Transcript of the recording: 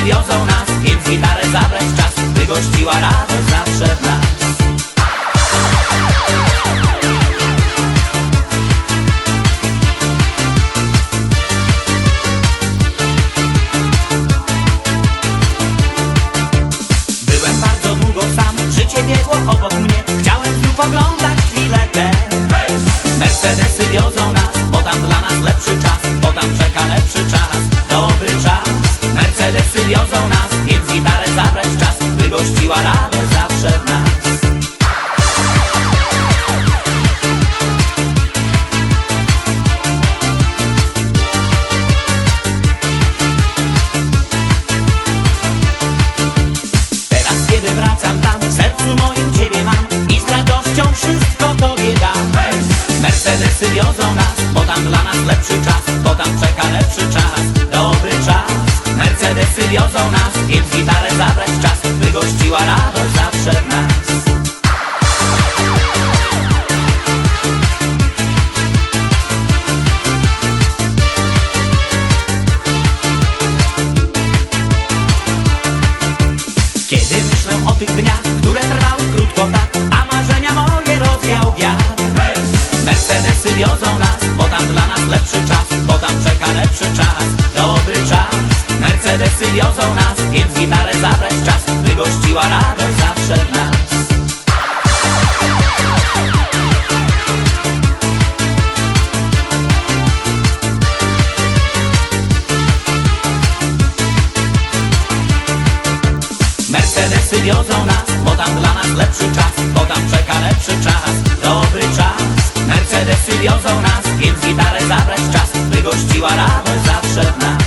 przywiozą nas Więc gitarę zabrać czas, by gościła radość zawsze w nas. Byłem bardzo długo sam, życie biegło obok mnie czas Wygościła radość w nas. Teraz kiedy wracam tam, sercu moim Ciebie mam I z radością wszystko Tobie dam. Mercedesy wiozą nas, bo tam dla nas lepszy czas Bo tam czeka lepszy czas, dobry czas. Mercedesy wiozą nas, więc gitarę zabrać czas Wygościła radość zawsze w nas. Kiedy myślę o tych dniach, które trwały krótko tak A marzenia moje rozwiał wiatr. Mercedesy wiozą nas, bo tam dla nas lepszy czas Bo tam czeka lepszy czas, dobry czas. Mercedesy wiozą nas, więc gitarę zabrać Mercedesy wiozą nas, bo tam dla nas lepszy czas Bo tam czeka lepszy czas, dobry czas. Mercedesy wiozą nas, więc gitarę zabrać czas Wygościła radość zawsze w nas